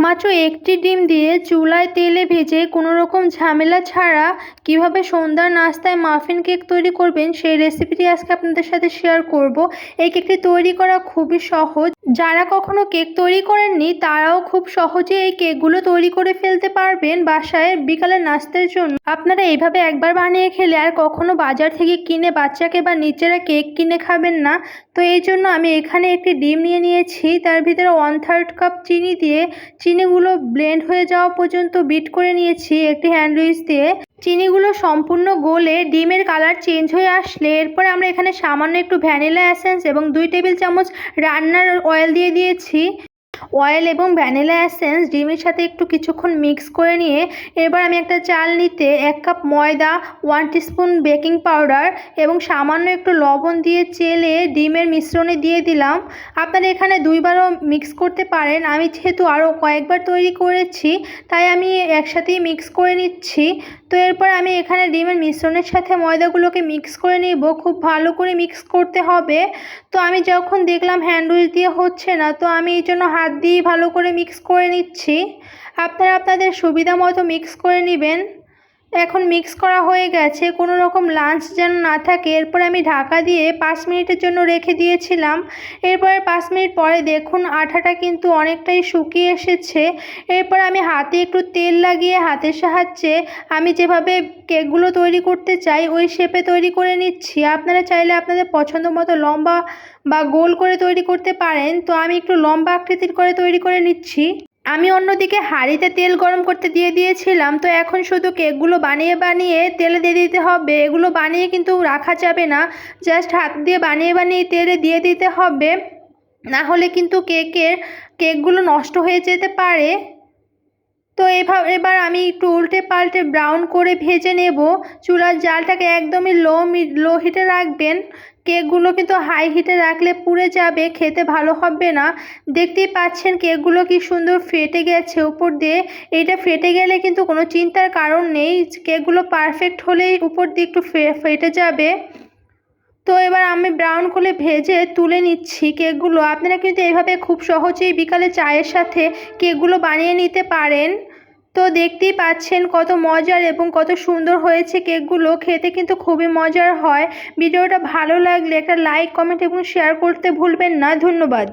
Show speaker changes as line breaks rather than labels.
মাত্র একটি ডিম দিয়ে চুলায় তেলে ভেজে কোনো রকম ঝামেলা ছাড়া কীভাবে সন্ধ্যার নাস্তায় মাফিন কেক তৈরি করবেন সেই রেসিপিটি আজকে আপনাদের সাথে শেয়ার করব। এই কেকটি তৈরি করা খুবই সহজ। যারা কখনো কেক তৈরি করেননি, তারাও খুব সহজে এই কেকগুলো তৈরি করে ফেলতে পারবেন বাসায় বিকালে নাস্তার জন্য। আপনারা এইভাবে একবার বানিয়ে খেলে আর কখনো বাজার থেকে কিনে বাচ্চাকে বা নিজেরা কেক কিনে খাবেন না। তো এই জন্য আমি এখানে একটি ডিম নিয়ে নিয়েছি। তার ভিতরে ওয়ান থার্ড কাপ চিনি দিয়ে চিনিগুলো ব্লেন্ড হয়ে যাওয়া পর্যন্ত বিট করে নিয়েছি একটি হ্যান্ড লুইস দিয়ে। চিনিগুলো সম্পূর্ণ গোলে ডিমের কালার চেঞ্জ হয়ে আসলে এরপরে আমরা এখানে সামান্য একটু ভ্যানিলা অ্যাসেন্স এবং দুই টেবিল চামচ রান্নার অয়েল দিয়ে দিয়েছি। অয়েল এবং ভ্যানিলা অ্যাসেন্স ডিমের সাথে একটু কিছুক্ষণ মিক্স করে নিয়ে এবার আমি একটা চাল নিতে এক কাপ ময়দা ওয়ান টিস্পুন বেকিং পাউডার এবং সামান্য একটু লবণ দিয়ে চেলে ডিমের মিশ্রণে দিয়ে দিলাম। আপনারা এখানে দুইবারও মিক্স করতে পারেন। আমি যেহেতু আরও কয়েকবার তৈরি করেছি, তাই আমি একসাথেই মিক্স করে নিচ্ছি। তো এরপর আমি এখানে ডিমের মিশ্রণের সাথে ময়দাগুলোকে মিক্স করে নিব, খুব ভালো করে মিক্স করতে হবে। তো আমি যখন দেখলাম হ্যান্ডউইচ দিয়ে হচ্ছে না, তো আমি এই জন্য হাত দিয়ে ভালো করে মিক্স করে নিচ্ছি। আপনারা আপনাদের সুবিধা মতো মিক্স করে নেবেন। এখন মিক্স করা হয়ে গেছে। কোনো রকম লাঞ্চ যেন না থাকে। এরপর আমি ঢাকা দিয়ে পাঁচ মিনিটের জন্য রেখে দিয়েছিলাম। এরপরে পাঁচ মিনিট পরে দেখুন আঠাটা কিন্তু অনেকটাই শুকিয়ে এসেছে। এরপর আমি হাতে একটু তেল লাগিয়ে হাতের সাহায্যে আমি যেভাবে কেকগুলো তৈরি করতে চাই, ওই শেপে তৈরি করে নিচ্ছি। আপনারা চাইলে আপনাদের পছন্দ মতো লম্বা বা গোল করে তৈরি করতে পারেন। তো আমি একটু লম্বা আকৃতির করে তৈরি করে নিচ্ছি। আমি অন্যদিকে হাঁড়িতে তেল গরম করতে দিয়ে দিয়েছিলাম, তো এখন শুধু কেকগুলো বানিয়ে বানিয়ে তেলে দিয়ে দিতে হবে। এগুলো বানিয়ে কিন্তু রাখা যাবে না জাস্ট হাত দিয়ে বানিয়ে বানিয়ে তেলে দিয়ে দিতে হবে। না হলে কিন্তু কেকের, কেকগুলো নষ্ট হয়ে যেতে পারে। তো এভাবে, এবার আমি একটু উল্টে পাল্টে ব্রাউন করে ভেজে নেব। চুলার জালটাকে একদমই লো লো হিটে রাখবেন। কেকগুলো কিন্তু হাই হিটে রাখলে পুড়ে যাবে, খেতে ভালো হবে না। দেখতেই পাচ্ছেন কেকগুলো কি সুন্দর ফেটে গেছে উপর দিয়ে। এইটা ফেটে গেলে কিন্তু কোনো চিন্তার কারণ নেই। কেকগুলো পারফেক্ট হলেই উপর দিয়ে একটু ফেটে যাবে। তো এবার আমি ব্রাউন করে ভেজে তুলে নিচ্ছি কেকগুলো। আপনারা কিন্তু এইভাবে খুব সহজেই বিকালে চায়ের সাথে কেকগুলো বানিয়ে নিতে পারেন। তো দেখতেই পাচ্ছেন কত মজার এবং কত সুন্দর হয়েছে কেকগুলো। খেতে কিন্তু খুবই মজার হয়। ভিডিওটা ভালো লাগলে একটা লাইক কমেন্ট এবং শেয়ার করতে ভুলবেন না। ধন্যবাদ।